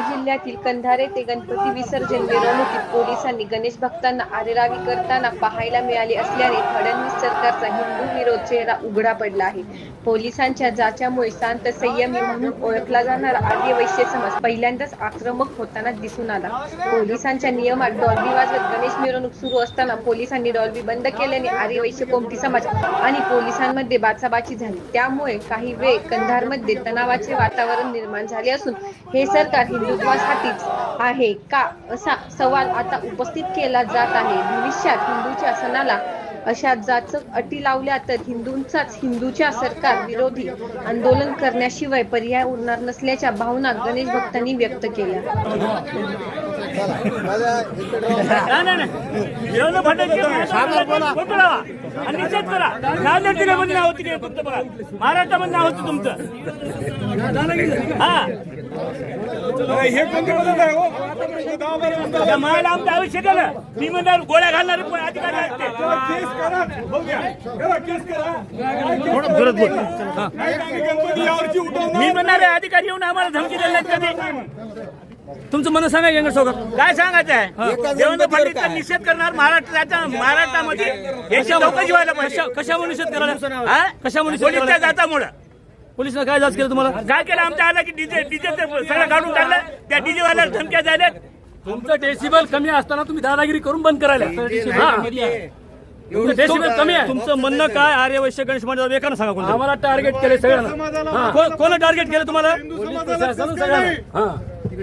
रायगड जिल्ह्यातील कंधारे ते गणपती विसर्जन मिरवणुकीत पोलिसांनी गणेश भक्तांना आरेरावी करताना पाहायला मिळाली असल्याने फडणवीस सरकारचा हिंदू विरोध चेहरा उघडा पडला आहे. पोलिसांच्या जाच्यामुळे शांत संयमी म्हणून ओळखला जाणारा आर्य वैश्य समाज पहिल्यांदाच आक्रमक होताना दिसून आला. पोलिसांच्या नियमात डॉल्बी वाजवत गणेश मिरवणूक सुरू असताना पोलिसांनी डॉल्बी बंद केल्याने आर्य वैश्य कोमटी समाज आणि पोलिसांमध्ये बाचाबाची झाली. त्यामुळे काही वेळ कंधारमध्ये तणावाचे वातावरण निर्माण झाले असून हे सरकार हिंदू हिंदुत्वासाठीच आहे का असा सवाल आता उपस्थित केला जात आहे. भविष्यात हिंदूच्या सणाला अशा जाचक अटी लावल्या तर हिंदूंचाच हिंदूच्या सरकार विरोधी आंदोलन करण्याशिवाय पर्याय उरणार नसल्याच्या भावना गणेश भक्तांनी व्यक्त केल्या. महाराष्ट्रामध्ये नाव होतं तुमचं. हा हे कोणते बदल आहे हो. मायाला आमचं आयुष्य मी म्हणणार गोळ्या घालणारे पण अधिकारी असते केस करा. बघूया. करा केस करा. नाही तर आम्ही गणपती यावर्षी उठवणार. मी म्हणणार आहे, अधिकारी येऊन आम्हाला धमकी दिली नाहीत कधी. तुमचं म्हणणं सांगा यंगर सोबत. काय सांगायचं आहे? देवेंद्र फडणवीसचा निषेध करणार महाराष्ट्राच्या महाराष्ट्रामध्ये? याची चौकशी व्हायला पाहिजे. कशामुळे निषेध करायला? कशामुळे? जातामुळं. पोलिसांना काय जाच केलं तुम्हाला? काय केलं? आमच्या आला की डीजे डीजे सगळं काढून टाकलं. त्या डीजे वाल्याला धमक्या झाल्यात. तुमचं डेसिबल कमी असताना तुम्ही दादागिरी करून बंद करायला. हा. तुमचं डेसिबल कमी आहे. तुमचं म्हणणं काय? आर्य वैश्य गणेश मंडळ एकानं सांगा कोणतं? आम्हाला टार्गेट केले सगळ्यांना. हा. को- कोण टार्गेट केलं तुम्हाला? प्रशासन सगळ्यांना. हा.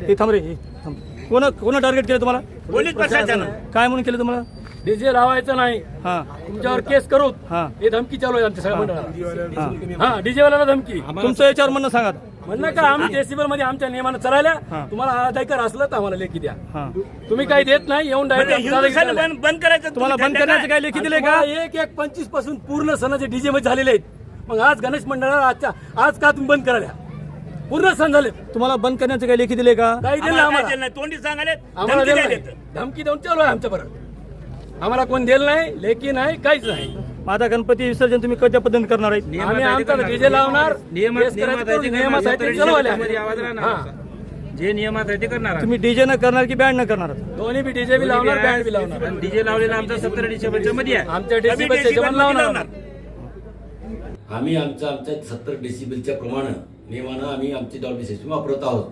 हे थांब रे हे थांब. कोण कोण टार्गेट केलं तुम्हाला? पोलीस प्रशासन काय म्हणून केलं तुम्हाला? डीजे लावायचं नाही. हा. तुमच्यावर केस करू. हा. हे धमकी चालू आहे आमच्या सगळ्या मंडळाला. हा डीजे वाल्याला धमकी तुमचं याच्यावर म्हणणं सांगा. म्हणणं का आम्ही डेसिबलमध्ये आमच्या नियमानं चलायला तुम्हाला अधिकार असलं तर आम्हाला लेखी द्या. तुम्ही काही देत नाही येऊन म्हणजे डायरेक्ट सण बंद करायचं तुम्हाला तुम्ही बंद करण्याचे काय लेखी दिले का? एक एक पंचवीसपासून पूर्ण सणाचे डीजे मध्ये झालेले आहेत. मग आज गणेश मंडळाला आजच्या आज का तुम्ही बंद करायला? पूर्ण सण झाले तुम्हाला बंद करण्याचे काय लेखी दिले का? काही दिलं आम्हाला. तोंडी सांगाले आम्हाला. धमकी देऊन चालू आहे आमच्या बरोबर आम्हाला कोण दिलं नाही लेखी नाही काहीच नाही. आता गणपती विसर्जन तुम्ही कशा पद्धतीने करणार आहे आम्ही आमचा डीजे लावणार. केस करायचं करून नियमात आहे ते चालवायला हा. जे नियमात आहे ते करणार तुम्ही डीजे न करणार की बँड न करणार? दोन्ही बी डीजे बी लावणार बँड बी लावणार. डीजे लावलेला आमचा सत्तर डिसेंबरच्या मध्ये आहे. आमच्या मध्ये लावणार. आम्ही आमच्या आमच्या सत्तर डेसिबलच्या प्रमाणे नियमानं आम्ही आमची डॉल्बी सिस्टम वापरत आहोत.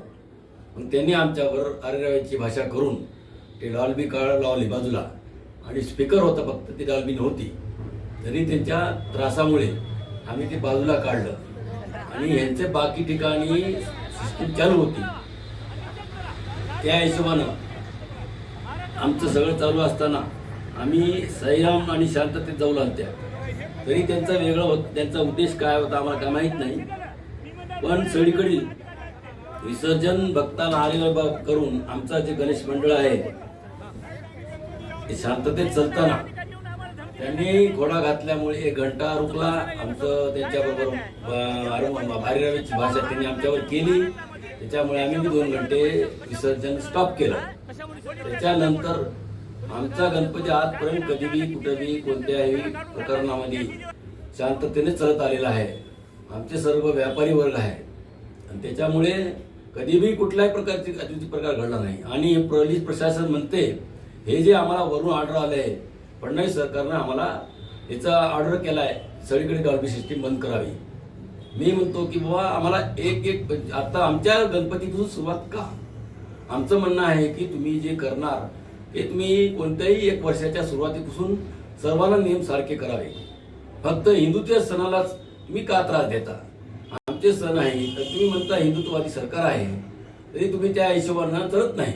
मग त्यांनी आमच्यावर आरेराव्याची भाषा करून ते डॉल्बी काळ लावली बाजूला. आणि स्पीकर होता फक्त ती डॉल्बी नव्हती. तरी त्यांच्या त्रासामुळे आम्ही ते बाजूला काढलं. आणि यांचे बाकी ठिकाणी सिस्टीम चालू होती. त्या हिशोबानं आमचं सगळं चालू असताना आम्ही संयम आणि शांततेत जाऊ लागत्या तरी त्यांचा वेगळा होत त्यांचा उद्देश काय होता आम्हाला काय माहीत नाही. पण सगळीकडे विसर्जन भक्ताला आरेबाब करून आमचा जे गणेश मंडळ आहे शांततेत चालताना त्यांनी घोडा घातल्यामुळे एक घंटा रुकला. आमचं त्यांच्याबरोबर भारी रवीची भाषा त्यांनी आमच्यावर केली. त्याच्यामुळे आम्ही दोन घंटे विसर्जन स्टॉप केलं. त्याच्यानंतर आमचा गणपती आजपर्यंत कधीही कुठेही कोणत्याही प्रकरणामध्ये शांततेने चालत आलेला आहे. आमचे सर्व व्यापारी वर्ग आहे. आणि त्याच्यामुळे कधीही कुठल्याही प्रकारची अतिथी प्रकार घडला नाही. आणि पोलीस प्रशासन म्हणते हे जे आम्हाला वरून ऑर्डर आले आहे फडणवीस सरकारनं आम्हाला याचा ऑर्डर केला आहे सगळीकडे डॉल्बी सिस्टीम बंद करावी. मी म्हणतो की बाबा आम्हाला एक एक आता आमच्या गणपतीपासून सुरुवात का? आमचं म्हणणं आहे की तुम्ही जे करणार ते तुम्ही कोणत्याही एक वर्षाच्या सुरुवातीपासून सर्वांना नियम सारखे करावे. फक्त हिंदूच्या सणालाच तुम्ही का त्रास देता? आमचे सण आहे तर तुम्ही म्हणता हिंदुत्ववादी सरकार आहे तरी तुम्ही त्या हिशोबानं चालत नाही.